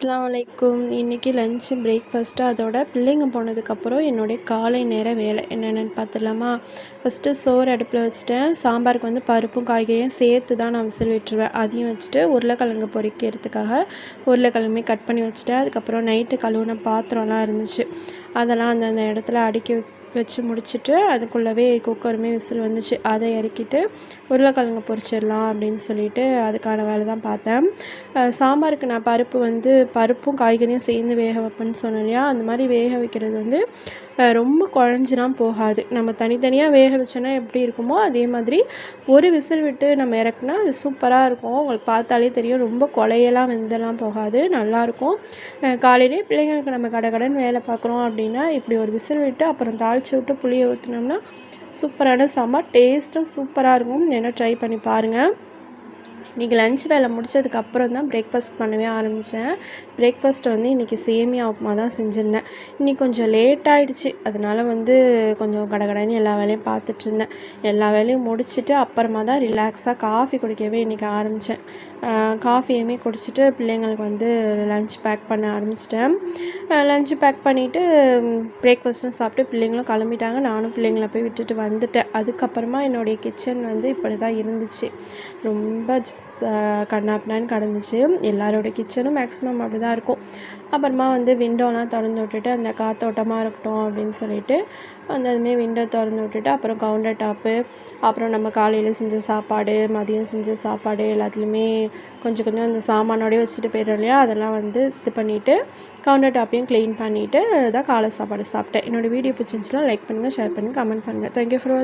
அஸ்லாம் வலைக்கும் இன்றைக்கி லஞ்சு பிரேக்ஃபாஸ்ட்டு அதோட பிள்ளைங்க போனதுக்கப்புறம் என்னுடைய காலை நேர வேலை. என்னென்னு பார்த்துடலாமா? ஃபஸ்ட்டு சோறு அடுப்பில் வச்சுட்டேன். சாம்பாருக்கு வந்து பருப்பும் காய்கறியும் சேர்த்து தான் நான் விசில் விட்டுருவேன். அதையும் வச்சுட்டு உருளைக்கிழங்கு பொரிக்கிறதுக்காக உருளைக்கிழங்குமே கட் பண்ணி வச்சுட்டேன். அதுக்கப்புறம் நைட்டு கழுவுன பாத்திரம்லாம் இருந்துச்சு. அதெல்லாம் அந்தந்த இடத்துல அடுக்கி வச்சு முடிச்சுட்டு அதுக்குள்ளவே குக்கருமே விசில் வந்துச்சு. அதை இறக்கிட்டு உருளைக்கிழங்கு பொரிச்சிடலாம் அப்படின்னு சொல்லிட்டு அதுக்கான வேலை தான் பார்த்தேன். சாம்பாருக்கு நான் பருப்பு வந்து பருப்பும் காய்கறியும் சேர்ந்து வேக வைப்பேன்னு சொன்னேன் இல்லையா? அந்த மாதிரி வேக வைக்கிறது வந்து ரொம்ப குழஞ்சிலாம் போகாது. நம்ம தனித்தனியாக வேக வச்சோன்னா எப்படி இருக்குமோ அதே மாதிரி ஒரு விசில் விட்டு நம்ம இறக்குனா அது சூப்பராக இருக்கும். உங்களுக்கு பார்த்தாலே தெரியும். ரொம்ப கொலையெல்லாம் வெந்தெல்லாம் போகாது. நல்லாயிருக்கும் காலையிலே பிள்ளைங்களுக்கு நம்ம கடை கடன் வேலை பார்க்குறோம் அப்படின்னா இப்படி ஒரு விசில் விட்டு அப்புறம் தாளித்து விட்டு புளியை ஊற்றினோம்னா சூப்பரான சாம்பார் டேஸ்ட்டும் சூப்பராக இருக்கும். என்ன ட்ரை பண்ணி பாருங்கள் இன்றைக்கி லஞ்ச் வேலை முடிச்சதுக்கப்புறம் தான் பிரேக்ஃபாஸ்ட் பண்ணவே ஆரம்பித்தேன் பிரேக்ஃபாஸ்ட் வந்து இன்றைக்கி சேமியா உப்புமா தான் செஞ்சுருந்தேன். இன்றைக்கி கொஞ்சம் லேட் ஆகிடுச்சு அதனால் வந்து கொஞ்சம் கடகடன்னு எல்லா வேலையும் பார்த்துட்ருந்தேன் எல்லா வேலையும் முடிச்சுட்டு அப்புறமா தான் ரிலாக்ஸாக காஃபி குடிக்கவே இன்றைக்கி ஆரம்பித்தேன் காஃபியுமே குடிச்சிட்டு பிள்ளைங்களுக்கு வந்து லஞ்ச் பேக் பண்ண ஆரம்பிச்சிட்டேன். லஞ்சு பேக் பண்ணிவிட்டு பிரேக்ஃபாஸ்ட்டும் சாப்பிட்டு பிள்ளைங்களும் கிளம்பிட்டாங்க. நானும் பிள்ளைங்கள போய் விட்டுட்டு வந்துட்டேன். அதுக்கப்புறமா என்னுடைய கிச்சன் வந்து இப்படி தான் இருந்துச்சு. ரொம்ப கண்ணாப்பினான்னு கிடந்துச்சு. எல்லாரோட கிச்சனும் மேக்ஸிமம் அப்படி தான் இருக்கும். அப்புறமா வந்து விண்டோலாம் திறந்து விட்டுட்டு அந்த காத்தோட்டமாக இருக்கட்டும் அப்படின்னு சொல்லிட்டு அந்த அதுமாரி விண்டோ திறந்து விட்டுட்டு அப்புறம் கவுண்டர் டாப்பு அப்புறம் நம்ம காலையில் செஞ்ச சாப்பாடு மதியம் செஞ்ச சாப்பாடு எல்லாத்துலேயுமே கொஞ்சம் கொஞ்சம் அந்த சாமானோடய வச்சுட்டு போயிடும் இல்லையா? அதெல்லாம் வந்து இது பண்ணிவிட்டு கவுண்டர் டாப்பையும் க்ளீன் பண்ணிவிட்டு தான் காலை சாப்பாடு சாப்பிட்டேன். என்னோடய வீடியோ பிடிச்சிருந்துச்சுன்னா லைக் பண்ணுங்கள் ஷேர் பண்ணுங்கள் கமெண்ட் பண்ணுங்கள் தேங்க்யூ ஃபார் வாட்ச்